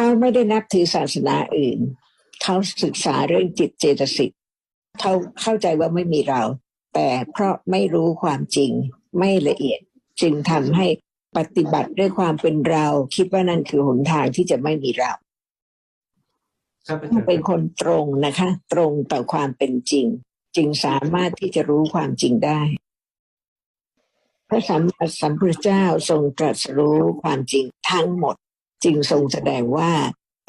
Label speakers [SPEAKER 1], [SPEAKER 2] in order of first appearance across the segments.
[SPEAKER 1] เขาไม่ได้นับถือศาสนาอื่น เขาศึกษาเรื่องจิตเจตสิกเขาเข้าใจว่าไม่มีเรา แต่เพราะไม่รู้ความจริงไม่ละเอียด จึงทำให้ปฏิบัติด้วยความเป็นเรา คิดว่านั่นคือหนทางที่จะไม่มีเรา
[SPEAKER 2] ครับอา
[SPEAKER 1] ต้อ
[SPEAKER 2] จางรย์
[SPEAKER 1] เป็นคนตรงนะคะ ตรงต่อความเป็นจริง จึงสามารถที่จะรู้ความจริงได้พระสัมมาสัมพุทธเจ้าทรงตรัสรู้ความจริงทั้งหมด จึงทรงแสดงว่า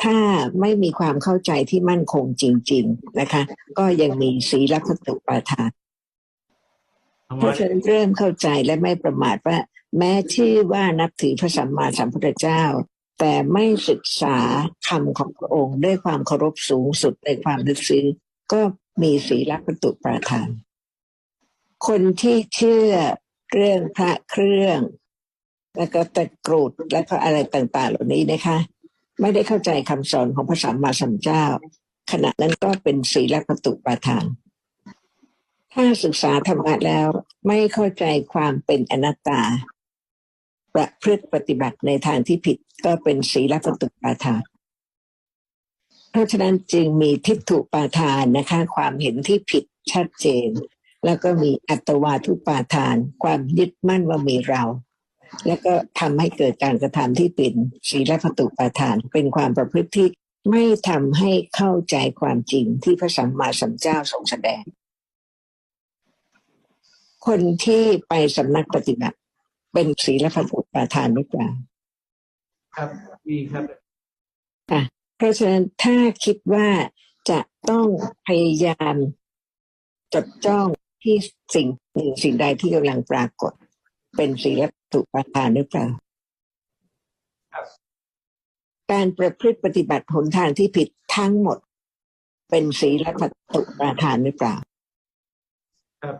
[SPEAKER 1] ถ้าไม่มีความเข้าใจที่มั่นคงจริง ๆนะคะ ก็ยังมีศีลพัตุปาทาน
[SPEAKER 2] คำ
[SPEAKER 1] เพ
[SPEAKER 2] ว่า
[SPEAKER 1] ราะฉะนั้นเริ่มเข้าใจและไม่ประมาทว่า แม้ชื่อว่านับถือพระสัมมาสัมพุทธเจ้า แต่ไม่ศึกษาคำของพระองค์ด้วยความเคารพสูงสุดในความลึกซึ้งก็มีศีลประตุปราทาน คนที่เชื่อเรื่องพระเครื่อง แล้วก็ตะกรุดแล้วก็อะไรต่าง ๆ เหล่านี้นะคะ ไม่ได้เข้าใจคำสอนของพระสัมมาสัมพุทธเจ้า ขณะนั้นก็เป็นศีลประตุปาทาน ถ้าศึกษาธรรมะแล้วไม่เข้าใจความเป็นอนัตตา ประพฤติปฏิบัติในทางที่ผิดก็เป็นศีลปตุปาทานเพราะฉะนั้นจึงมีทิฏฐุปาทานนะคะ ความเห็นที่ผิดชัดเจน แล้วก็มีอัตวาทุปาทาน ความยึดมั่นว่ามีเรา แล้วก็ทำให้เกิดการกระทำที่เป็นศีลปตุปาทาน เป็นความประพฤติที่ไม่ทำให้เข้าใจความจริงที่พระสัมมาสัมพุทธเจ้าทรงแสดง คนที่ไปสำนักปฏิบัติ เป็นศีลพัตุปาทานหรือเปล่า
[SPEAKER 2] ครับมีครับ
[SPEAKER 1] เพราะฉะนั้นถ้าคิดว่าจะต้องพยายามจดจ้องที่สิ่งหนึ่งสิ่งใดที่กำลังปรากฏ เป็นศีลพั ตุปาทานหรือเปล่า
[SPEAKER 2] ครับ
[SPEAKER 1] การประพฤติปฏิบัติหนทางที่ผิดทั้งหมด เป็นศีลพัตุปาทานหรือเปล่า
[SPEAKER 2] ครับ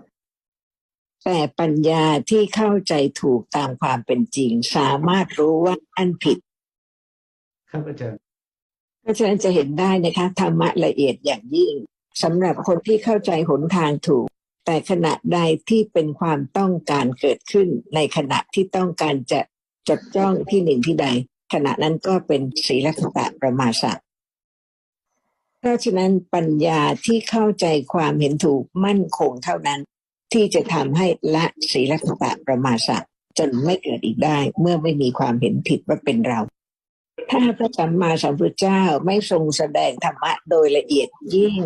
[SPEAKER 1] แต่ปัญญาที่เข้าใจถูกตามความเป็นจริง สามารถรู้ว่าอันผิด
[SPEAKER 2] ครับอาจารย์
[SPEAKER 1] เพราะฉะนั้นจะเห็นได้นะคะธรรมะละเอียดอย่างยิ่งสำหรับคนที่เข้าใจหนทางถูก แต่ขณะใดที่เป็นความต้องการเกิดขึ้น ในขณะที่ต้องการจะจดจ้องที่หนึ่งที่ใด ขณะนั้นก็เป็นศีลคตะประมาสะเพราะฉะนั้นปัญญาที่เข้าใจความเห็นถูกมั่นคงเท่านั้น ที่จะทำให้ละศีลคตะประมาสะจนไม่เกิดอีกได้เมื่อไม่มีความเห็นผิดว่าเป็นเรา ถ้าพระสัมมาสัมพุทธเจ้าไม่ทรงแสดงธรรมะโดยละเอียดยิ่ง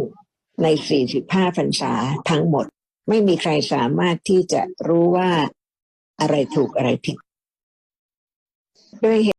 [SPEAKER 1] ใน 45พรรษาทั้งหมด ไม่มีใครสามารถที่จะรู้ว่าอะไรถูกอะไรผิดด้วยเหตุ